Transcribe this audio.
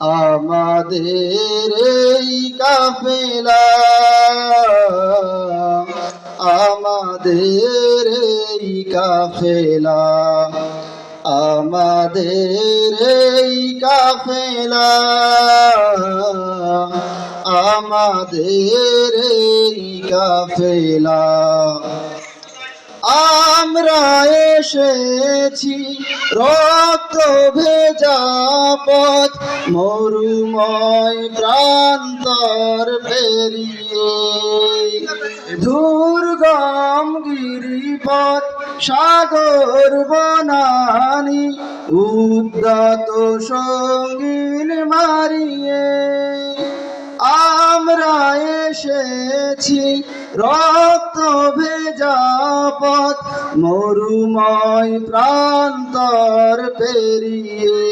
আমাদের এই কাফেলা আমাদের এই কাফেলা আমাদের এই কাফেলা আমাদের এই কাফেলা। আমরা এসেছি রক্ত ভেজা পথ, মরুময় প্রান্তর পেরিয়ে। দুর্গম গিরিপথ, সাগর বনানি, উদ্যত সঙ্গীন মারিয়ে। আমরা এসেছি রক্ত ভেজা পথ, মরুময় প্রান্তর পেরিয়ে